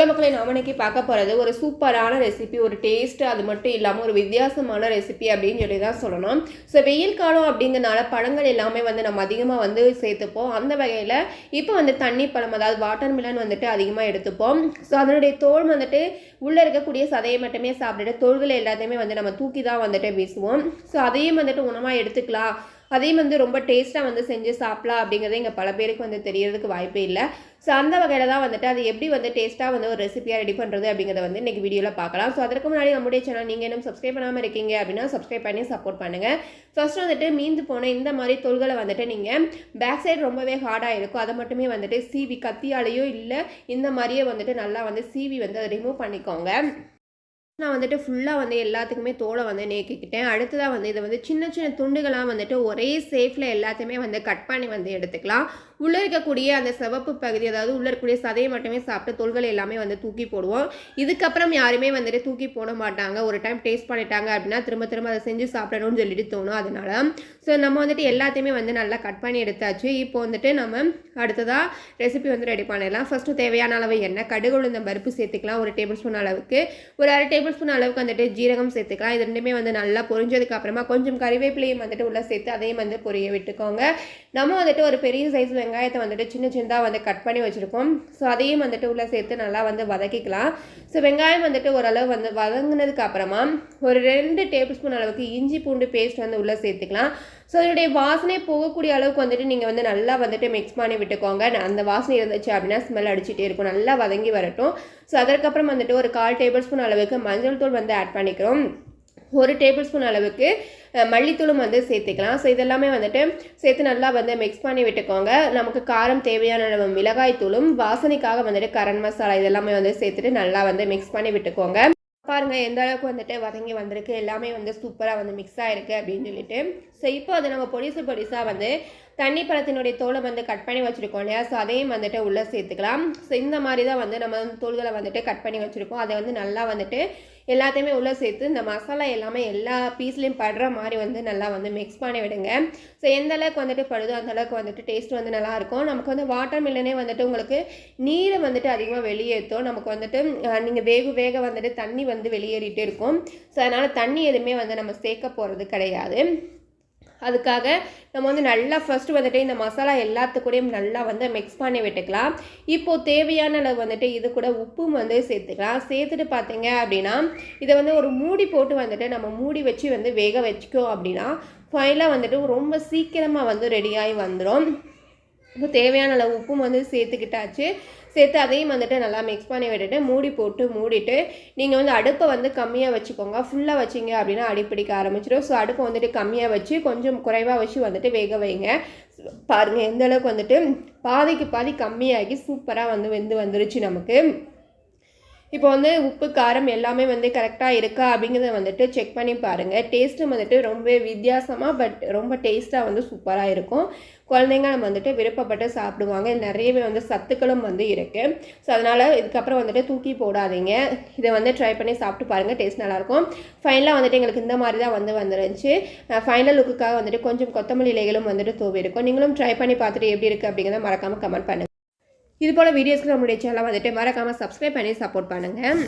Hello மக்களை நாம பார்க்க போகிறது ஒரு சூப்பரான ரெசிபி ஒரு டேஸ்ட்டு அது மட்டும் இல்லாமல் ஒரு வித்தியாசமான ரெசிபி அப்படின்னு சொல்லி தான் சொல்லணும். ஸோ வெயில் காலம் அப்படிங்கிறனால பழங்கள் எல்லாமே வந்து நம்ம அதிகமாக வந்து சேர்த்துப்போம். அந்த வகையில் இப்போ வந்து தண்ணி பழம் அதாவது வாட்டர் மிலன் வந்துட்டு அதிகமாக எடுத்துப்போம். ஸோ அதனுடைய தோல் வந்துட்டு உள்ளே இருக்கக்கூடிய சதையை மட்டுமே சாப்பிட்டுட்டு தோள்களை எல்லாத்தையுமே வந்து நம்ம தூக்கி தான் வந்துட்டு வீசுவோம். ஸோ அதையும் வந்துட்டு உணவாக எடுத்துக்கலாம். அதையும் வந்து ரொம்ப டேஸ்ட்டாக வந்து செஞ்சு சாப்பிடலாம் அப்படிங்கிறது இங்கே பல பேருக்கு வந்து தெரியறதுக்கு வாய்ப்பே இல்லை. ஸோ அந்த வகையில் தான் வந்துட்டு அது எப்படி வந்து டேஸ்ட்டாக வந்து ஒரு ரெசிபியாக ரெடி பண்ணுறது அப்படிங்கிறத வந்து இன்றைக்கி வீடியோவில் பார்க்கலாம். ஸோ அதற்கு முன்னாடி நம்முடைய சேனல் நீங்கள் இன்னும் சப்ஸ்கிரைப் பண்ணாமல் இருக்கீங்க அப்படின்னா சப்ஸ்கிரைப் பண்ணி சப்போர்ட் பண்ணுங்கள் ஃபஸ்ட் வந்துட்டு மீந்து போன இந்த மாதிரி தொல்களை வந்துட்டு நீங்கள் பேக் சைடு ரொம்பவே ஹார்டாக இருக்கும். அதை மட்டுமே வந்துட்டு சீவி கத்தியாலேயோ இல்லை இந்த மாதிரியே வந்துட்டு நல்லா வந்து சீவி வந்து அதை ரிமூவ் பண்ணிக்கோங்க. நான் வந்துட்டு ஃபுல்லாக வந்து எல்லாத்துக்குமே தோலை வந்து நீக்கிக்கிட்டேன். அடுத்ததாக வந்து இதை வந்து சின்ன சின்ன துண்டுகளாக வந்துட்டு ஒரே சேஃபில் எல்லாத்தையுமே வந்து கட் பண்ணி வந்து எடுத்துக்கலாம். உள்ளே இருக்கக்கூடிய அந்த சிவப்பு பகுதி அதாவது உள்ளே இருக்கக்கூடிய சதையை மட்டுமே சாப்பிட்டு தோள்கள் எல்லாமே வந்து தூக்கி போடுவோம். இதுக்கப்புறம் யாருமே வந்துட்டு தூக்கி போட மாட்டாங்க. ஒரு டைம் டேஸ்ட் பண்ணிட்டாங்க அப்படின்னா திரும்ப திரும்ப அதை செஞ்சு சாப்பிடணும்னு சொல்லிட்டு தோணும் அதனால. ஸோ நம்ம வந்துட்டு எல்லாத்தையுமே வந்து நல்லா கட் பண்ணி எடுத்தாச்சு. இப்போ வந்துட்டு நம்ம அடுத்ததாக ரெசிபி வந்து ரெடி பண்ணிடலாம். ஃபஸ்ட்டு தேவையான அளவு எண்ணெய் கடுகு உளுந்தம் பருப்பு சேர்த்துக்கலாம். ஒரு டேபிள் ஸ்பூன் அளவுக்கு. ஒரு அரை டேபிள் ஸ்பூன் அளவுக்கு வந்துட்டு ஜீரகம் சேர்த்துக்கலாம். இது ரெண்டுமே வந்து நல்லா பொரிஞ்சதுக்கு அப்புறமா கொஞ்சம் கறிவேப்பிலையும் வந்துட்டு உள்ளே சேர்த்து அதையும் வந்து பொரிய விட்டுக்கோங்க. நம்ம வந்துட்டு ஒரு பெரிய சைஸ் வெங்காயத்தை வந்துட்டு சின்ன சின்னதாக வந்து கட் பண்ணி வச்சுருக்கோம். ஸோ அதையும் வந்துட்டு உள்ளே சேர்த்து நல்லா வந்து வதக்கிக்கலாம். ஸோ வெங்காயம் வந்துட்டு ஓரளவு வந்து வதங்கினதுக்கு அப்புறமா ஒரு ரெண்டு டேபிள் ஸ்பூன் அளவுக்கு இஞ்சி பூண்டு பேஸ்ட் வந்து உள்ளே சேர்த்துக்கலாம். ஸோ இதனுடைய வாசனை போகக்கூடிய அளவுக்கு வந்துட்டு நீங்கள் வந்து நல்லா வந்துட்டு மிக்ஸ் பண்ணி விட்டுக்கோங்க. அந்த வாசனை இருந்துச்சு அப்படின்னா ஸ்மெல் அடிச்சுட்டே இருக்கும். நல்லா வதங்கி வரட்டும். ஸோ அதற்கப்புறம் வந்துட்டு ஒரு கால் டேபிள் ஸ்பூன் அளவுக்கு மஞ்சள் தூள் வந்து ஆட் பண்ணிக்கிறோம். ஒரு டேபிள் ஸ்பூன் அளவுக்கு மல்லித்தூளும் வந்து சேர்த்துக்கலாம். ஸோ இதெல்லாமே வந்துட்டு சேர்த்து நல்லா வந்து மிக்ஸ் பண்ணி விட்டுக்கோங்க. நமக்கு காரம் தேவையான அளவு மிளகாய் தூளும் வாசனைக்காக வந்துட்டு கரண் மசாலா இதெல்லாமே வந்து சேர்த்துட்டு நல்லா வந்து மிக்ஸ் பண்ணி விட்டுக்கோங்க. பாருங்க எந்த அளவுக்கு வந்துட்டு வதங்கி வந்திருக்கு. எல்லாமே வந்து சூப்பராக வந்து மிக்ஸ் ஆகிருக்கு அப்படின்னு சொல்லிட்டு. ஸோ இப்போ அதை நம்ம பொடிசு பொடிசாக வந்து தண்ணி பழத்தினுடைய தோலை வந்து கட் பண்ணி வச்சுருக்கோம் இல்லையா? ஸோ அதையும் வந்துட்டு உள்ளே சேர்த்துக்கலாம். ஸோ இந்த மாதிரி தான் வந்து நம்ம வந்து தோள்களை வந்துட்டு கட் பண்ணி வச்சுருக்கோம். அதை வந்து நல்லா வந்துட்டு எல்லாத்தையுமே உள்ளே சேர்த்து இந்த மசாலா எல்லாமே எல்லா பீஸ்லேயும் படுற மாதிரி வந்து நல்லா வந்து மிக்ஸ் பண்ணி விடுங்க. ஸோ எந்த அளவுக்கு வந்துட்டு படுதோ அந்த அளவுக்கு வந்துட்டு டேஸ்ட் வந்து நல்லாயிருக்கும் நமக்கு வந்து வாட்டர் மில்லனே வந்துட்டு உங்களுக்கு நீரை வந்துட்டு அதிகமாக வெளியேற்றும். நமக்கு வந்துட்டு நீங்கள் வேக வேக வந்துட்டு தண்ணி வந்து வெளியேறிட்டே இருக்கும். ஸோ அதனால் தண்ணி எதுவுமே வந்து நம்ம சேர்க்க போகிறது கிடையாது. அதுக்காக நம்ம வந்து நல்லா ஃபஸ்ட்டு வந்துட்டு இந்த மசாலா எல்லாத்துக்கூடையும் நல்லா வந்து மிக்ஸ் பண்ணி விட்டுக்கலாம். இப்போது தேவையான அளவு வந்துட்டு இது கூட உப்பும் வந்து சேர்த்துக்கலாம். சேர்த்துட்டு பார்த்தீங்க அப்படின்னா இதை வந்து ஒரு மூடி போட்டு வந்துட்டு நம்ம மூடி வச்சு வந்து வேக வச்சுக்கோ அப்படின்னா ஃபைனலாக வந்துட்டு ரொம்ப சீக்கிரமாக வந்து ரெடியாகி வந்துடும் இப்போ தேவையான அளவு உப்பும் வந்து சேர்த்துக்கிட்டாச்சு. சேர்த்து அதையும் வந்துட்டு நல்லா மிக்ஸ் பண்ணி விட்டுட்டு மூடி போட்டு மூடிட்டு நீங்கள் வந்து அடுப்பை வந்து கம்மியாக வச்சுக்கோங்க. ஃபுல்லாக வச்சிங்க அப்படின்னா அடிப்பிடிக்க ஆரம்பிச்சிடும். ஸோ அடுப்பை வந்துட்டு கம்மியாக வச்சு கொஞ்சம் குறைவாக வச்சு வந்துட்டு வேக வைங்க. பாருங்கள் எந்த அளவுக்கு வந்துட்டு பாதிக்கு பாதி கம்மியாகி சூப்பராக வந்து வெந்து வந்துருச்சு நமக்கு. இப்போ வந்து உப்பு காரம் எல்லாமே வந்து கரெக்டாக இருக்கா அப்படிங்கிறத வந்துட்டு செக் பண்ணி பாருங்கள் டேஸ்ட்டு வந்துட்டு ரொம்ப வித்தியாசமாக பட் ரொம்ப டேஸ்ட்டாக வந்து சூப்பராக இருக்கும். குழந்தைங்க நம்ம வந்துட்டு விருப்பப்பட்டு சாப்பிடுவாங்க. நிறையவே வந்து சத்துக்களும் வந்து இருக்குது ஸோ அதனால் இதுக்கப்புறம் வந்துட்டு தூக்கி போடாதீங்க. இதை வந்து ட்ரை பண்ணி சாப்பிட்டு பாருங்கள் டேஸ்ட் நல்லாயிருக்கும். ஃபைனலாக வந்துட்டு எங்களுக்கு இந்த மாதிரி தான் வந்து வந்துருந்துச்சு. ஃபைனல் லுக்குக்காக வந்துட்டு கொஞ்சம் கொத்தமல்லி இலைகளும் வந்துட்டு தூவி இருக்கும் நீங்களும் ட்ரை பண்ணி பார்த்துட்டு எப்படி இருக்குது அப்படிங்கிறத மறக்காமல் கமெண்ட் பண்ணுங்கள் இது போல் வீடியோஸ்க்கு நம்மளுடைய சேனலை வந்துட்டு மறக்காமல் சப்ஸ்கிரைப் பண்ணி சப்போர்ட் பண்ணுங்கள்